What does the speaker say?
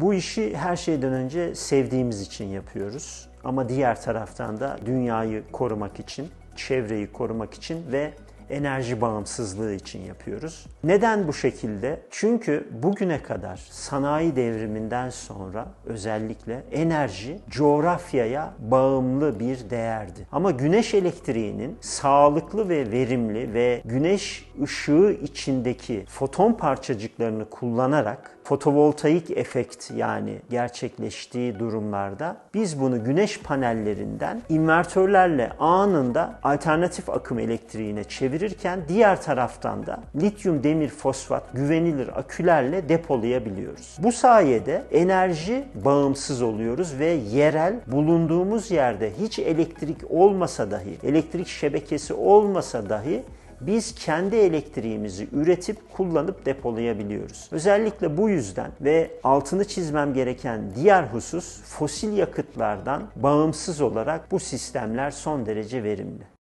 Bu işi her şeyden önce sevdiğimiz için yapıyoruz. Ama diğer taraftan da dünyayı korumak için, çevreyi korumak için ve enerji bağımsızlığı için yapıyoruz. Neden bu şekilde? Çünkü bugüne kadar sanayi devriminden sonra özellikle enerji coğrafyaya bağımlı bir değerdi. Ama güneş elektriğinin sağlıklı ve verimli ve güneş ışığı içindeki foton parçacıklarını kullanarak fotovoltaik efekt yani gerçekleştiği durumlarda biz bunu güneş panellerinden invertörlerle anında alternatif akım elektriğine çevirirken diğer taraftan da lityum demir fosfat güvenilir akülerle depolayabiliyoruz. Bu sayede enerji bağımsız oluyoruz ve yerel bulunduğumuz yerde hiç elektrik olmasa dahi, elektrik şebekesi olmasa dahi biz kendi elektriğimizi üretip kullanıp depolayabiliyoruz. Özellikle bu yüzden ve altını çizmem gereken diğer husus fosil yakıtlardan bağımsız olarak bu sistemler son derece verimli.